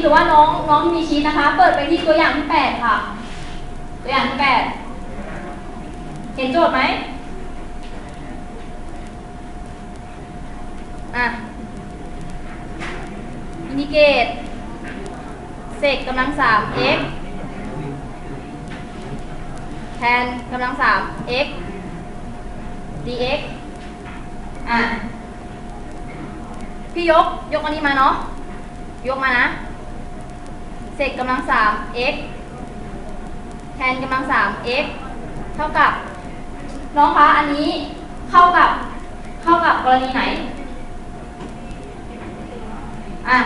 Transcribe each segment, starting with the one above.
หรือว่าน้องน้องมีชีตนะคะ เปิดไปที่ตัวอย่างที่แปดค่ะ ตัวอย่างที่แปดเห็นโจทย์ไหมอะอินิเกตเศษกำลังสาม x แทนกำลังสาม x dx อะ พี่ยก ยกอันนี้มาเนาะ ยกมานะ เศษกำลังสาม x แทนกำลังสาม x เท่ากับ น้องคะอันนี้เข้ากับเข้ากับกรณีไหน อะ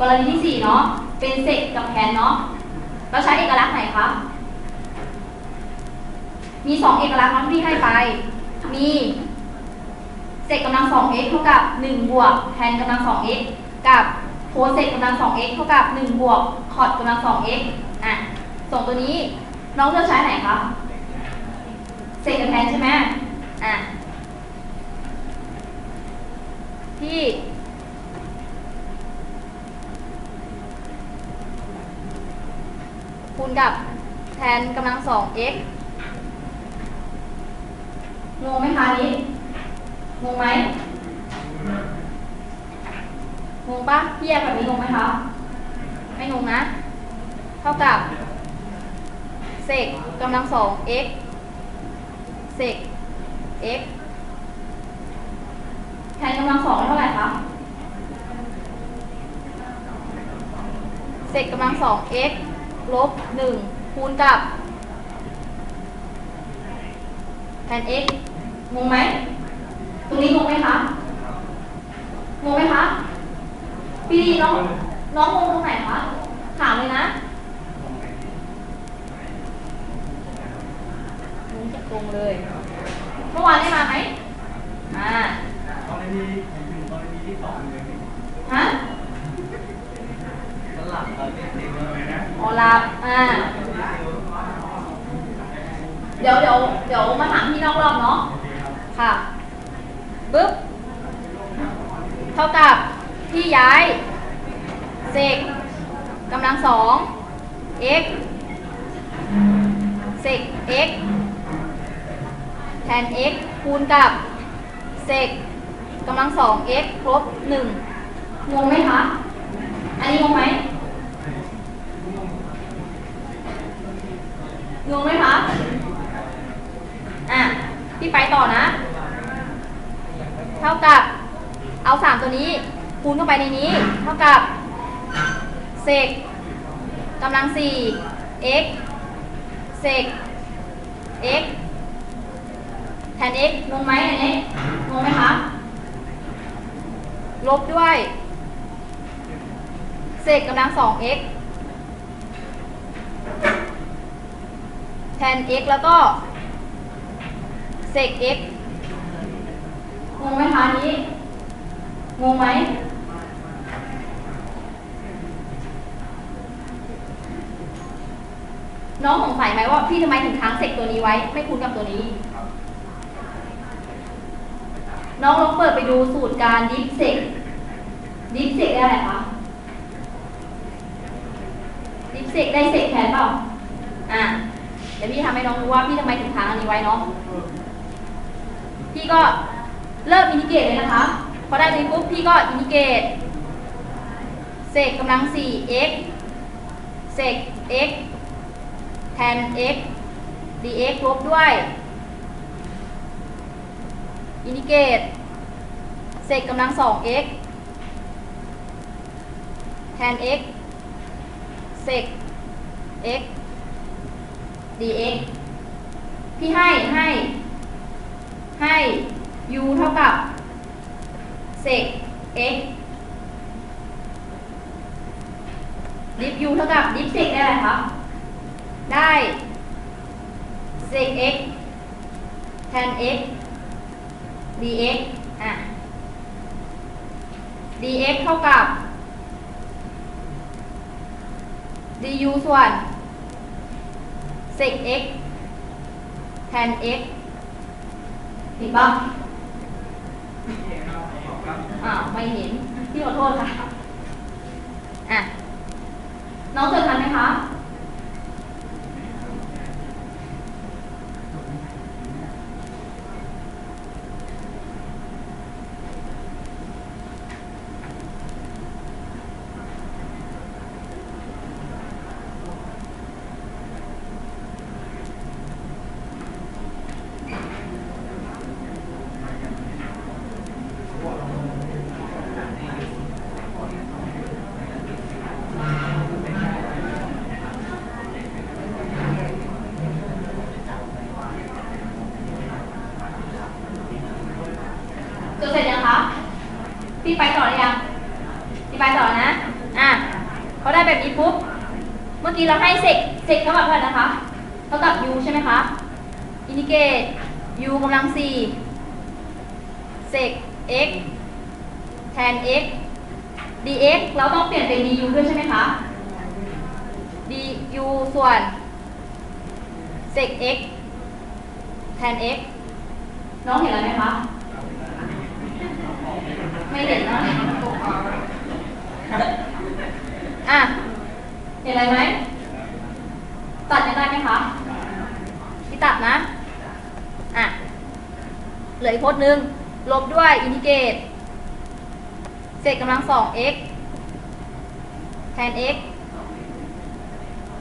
กรณีที่สี่เนาะ เป็นเศษกับแทนเนาะ เราใช้เอกลักษณ์ไหนคะ มีสองเอกลักษณ์เนาะที่ให้ไป มีเศษกำลังสอง x เท่ากับหนึ่งบวกแทนกำลังสอง x กับ โคเศษกำลังสอง x เท่ากับหนึ่งบวกคอดกำลังสอง x อะ ส่งตัวนี้น้องเลือกใช้ไหนคะเศษกับแทนใช่ไหมอะ ที่ คูณกับแทนกำลังสอง x งงไหมคะนี้ งงไหม งงปะพี่แยกแบบนี้งงไหมคะ ไม่งงนะ เท่ากับเศษกำลังสอง x เศษ x แทนกำลังสองเท่าไหร่คะเศษกำลังสอง x ลบหนึ่งคูณกับแทน x งงไหม ตรงนี้งงไหมคะ งงไหมคะ พี่ดีน้องน้องงงตรงไหนคะถามเลยนะงงจะตรงเลยเมื่อวานได้มาไหมอ่ากรณีอยู่กรณีที่สองเลยฮะสลับเราเรียกเต็มเลยนะออลาบอ่าเดี๋ยวเดี๋ยวเดี๋ยวมาถามพี่นอกรอบเนาะค่ะปึ๊บเท่ากับ ที่ย้ายเศษกำลังสอง x เศษ x แทน x คูณกับเศษกำลังสอง x ลบหนึ่งงงไหมคะ อันนี้งงไหมงงไหมคะ อะ พี่ไปต่อนะ เท่ากับเอาสามตัวนี้ คูณเข้าไปในนี้ เท่ากับเศษกำลังสี่ x เศษ x แทน x งงไหมอันนี้งงไหมคะ ลบด้วยเศษกำลังสอง x แทน x แล้วก็เศษ x งงไหมคะนี้ งงไหม น้องสงสัยไหมว่าพี่ทำไมถึงค้างเศษตัวนี้ไว้ ไม่คูณกับตัวนี้ น้องลองเปิดไปดูสูตรการดิฟเซกดิฟเซกได้อะไรคะดิฟเซกได้เศษแทนเปล่าอะเดี๋ยวพี่ทำให้น้องรู้ว่าพี่ทำไมถึงค้างอันนี้ไว้เนาะพี่ก็เริ่มอินทิเกรตเลยนะคะ พอได้ตรงนี้ปุ๊บพี่ก็อินทิเกรตเศษกำลัง4 x เศษ x แทน x dx ลบด้วยอินิเกตเศษกำลัง2 x แทน x เศษ x dx พี่ให้ให้ให้ u เท่ากับเศษ x ดิฟ u เท่ากับดิฟเศษได้อะไรครับ ได้เศษ x แทน x dx อะ dx เท่ากับ du ส่วนเศษ x แทน x เห็นปะอ้าวไม่เห็น พี่ขอโทษค่ะ อะ น้องจดทันไหมคะ จดเสร็จยังคะ พี่ไปต่อยังพี่ไปต่อนะ อะเขาได้แบบนี้ปุ๊บ เมื่อกี้เราให้เซกเซกเท่ากับเท่าไหร่นะคะ เท่ากับ u ใช่ไหมคะ อินดิเกต u กำลังสี่เซก x แทน x dx เราต้องเปลี่ยนเป็น du ด้วยใช่ไหมคะ du ส่วนเซก x แทน x น้องเห็นอะไรไหมคะ ไม่เห็นนะอะ เห็น อะไรไหม ตัดยังได้ไหมคะที่ตัดนะ อะ เหลืออีกพจน์หนึ่งลบด้วยอินทิเกตเศษกำลังสอง x แทน x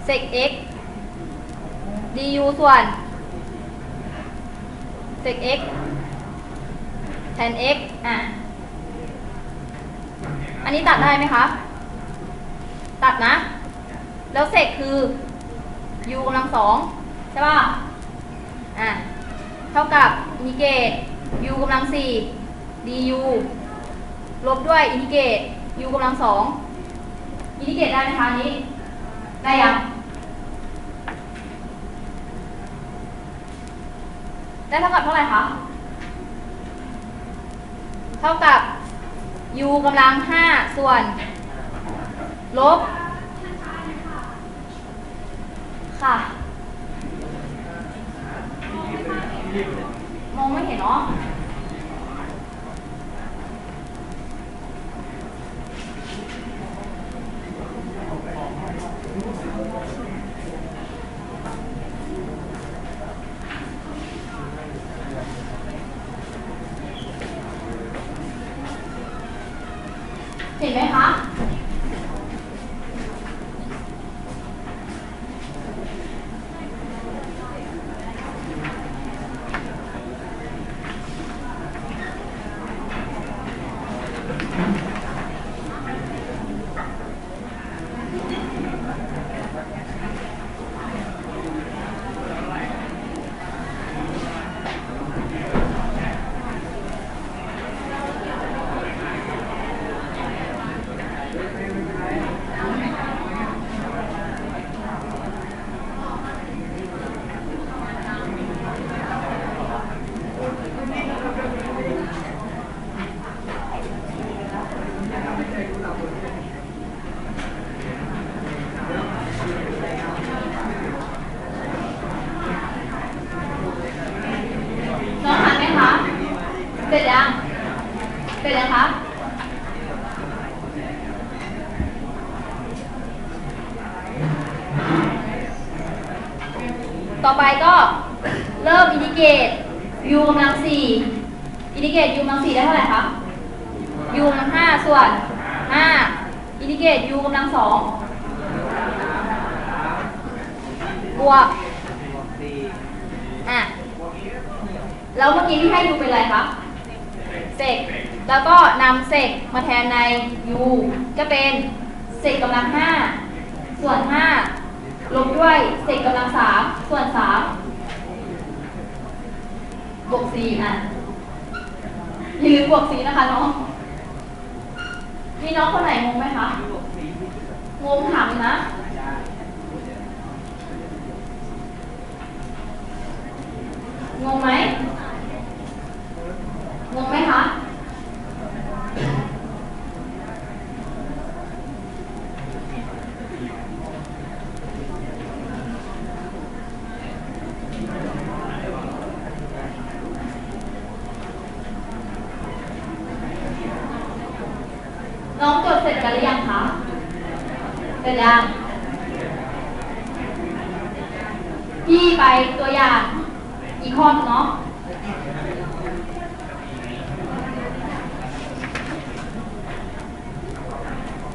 เศษ x du ส่วนเศษ x แทน x อะ อันนี้ตัดได้ไหมคะ ตัดนะ แล้วเศษคือ u กำลังสองใช่ป่ะ อะ เท่ากับอินทิเกรต u กำลังสี่ du ลบด้วยอินทิเกรต u กำลังสองอินทิเกตได้ไหมคะนนี้ ได้ยัง ได้เท่ากับเท่าไหร่คะ เท่ากับ u กำลังห้าส่วน ลบ ค่ะ มองไม่เห็นเนาะเห็นไหมคะ น้องทันไหมคะ เสร็จยัง เสร็จยังคะ ต่อไปก็เริ่มอินดิเกต u กำลังสี่อินดิเกต u กำลังสี่ได้เท่าไหร่คะ u กำลังห้าส่วนห้าอินดิเกต u กำลังสองบวกอะแล้วเมื่อกี้ที่ให้ u เป็นอะไรคะเศษแล้วก็นำเศษมาแทนใน u ก็เป็นเศษกำลังห้า ส่วนห้าลบด้วยเศษกำลังสามส่วนสามบวกสี่อะอย่าลืมบวกสี่นะคะน้องมีน้องคนไหนงงไหมคะงงถามเลยนะงงไหม งงไหมคะ น้องจดเสร็จกันหรือยังคะ เสร็จยัง พี่ไปตัวอย่าง อีกข้อนึงเนาะ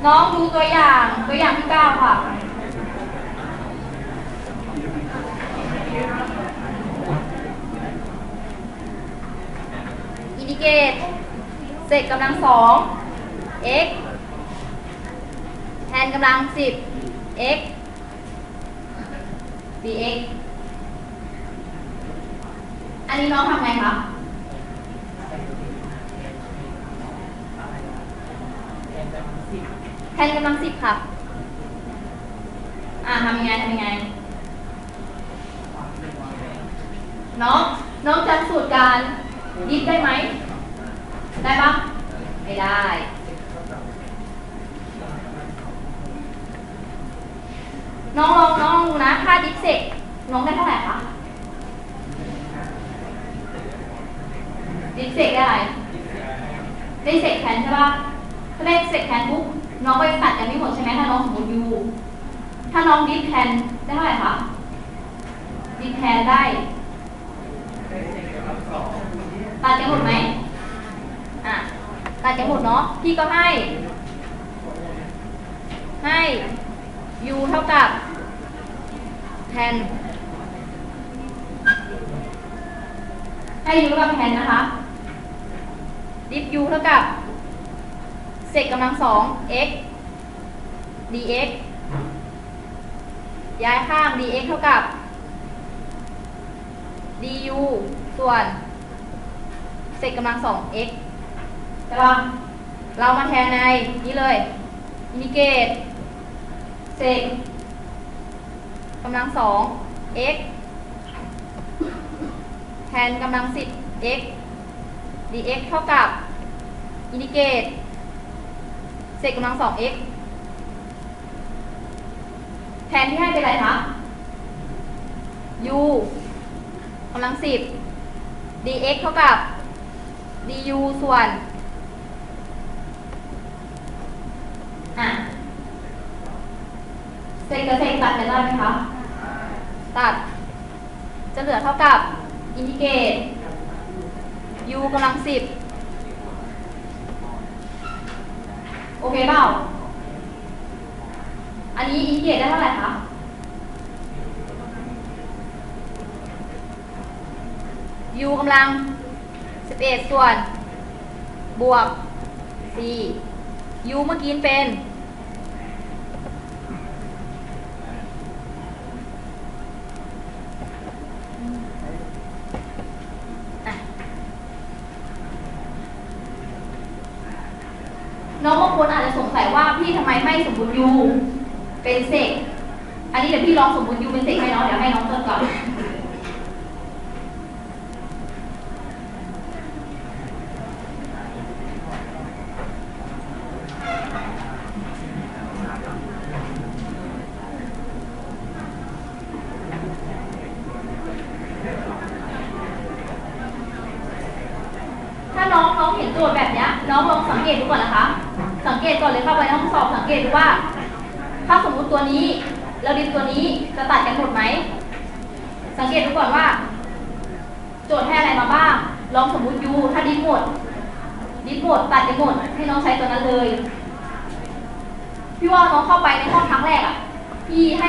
น้องดูตัวอย่างตัวอย่างที่เก้าค่ะ อินดิเกตเศษกำลังสอง x แทนกำลังสิบ x dx นี้น้องทำไงคะแทนกำลังสิบค่ะ อ่าทำยังไงทำยังไง น้องน้องจำสูตรการดิฟได้ไหม ได้ปะไม่ได้น้องลองน้องลองดูนะถ้าดิฟเสร็จน้องได้เท่าไหร่คะ ดิฟเสร็จได้อะไรด้เสร็จแทนใช่ปะถ้าได้เสร็จแทนปุ๊บน้องก็ยังตัดกันไม่หมดใช่ไหมถ้าน้องสมมติยูถ้าน้องดิฟแทนได้เท่าไหร่คะดิฟแทนได้ตัดกันหมดไหมอะตัดกันหมดเนาะพี่ก็ให้ ให้ u เท่ากับแทนให้ u เท่ากับแทนนะคะ ดิฟ u เท่ากับเศษกำลังสอง x dx ย้ายข้าง dx เท่ากับ du ส่วนเศษกำลังสอง x ใช่ปะเรามาแทนในนี้เลยอินดิเกตเศษกำลังสอง x แทนกำลังสิบ x dx เท่ากับอินดิเกตเศษกำลังสอง x แทนที่ให้เป็นอะไรคะ u กำลังสิบ dx เท่ากับ du ส่วนอะเศษกับเศษตัดกันได้ไหมคะ ตัด จะเหลือเท่ากับอินทิเกต u กำลังสิบโอเคเปล่า อันนี้อินเกตได้เท่าไหร่คะ u กำลัง 11 ส่วน บวก 4 u เมื่อกี้เป็น น้องบางคนอาจจะสงสัยว่าพี่ทำไมไม่สมมติ u เป็นเศษอันนี้เดี๋ยวพี่ลองสมมติ u เป็นเศษให้น้องเดี๋ยวให้น้องเติมก่อนถ้าน้องน้องเห็นโจทย์แบบนี้น้องลองสังเกตดูก่อนนะคะ สังเกตก่อนเลยเข้าไปในห้องสอบสังเกตดูว่า ถ้าสมมุติตัวนี้แล้วดินตัวนี้จะตัดกันหมดไหม สังเกตดูก่อนว่า โจทย์ให้อะไรมาบ้าง ลองสมมุติยูถ้าดินหมด ดินหมดตัดกันหมดให้น้องใช้ตัวนั้นเลย พี่ว่าน้องเข้าไปในห้องครั้งแรกอะพี่ให้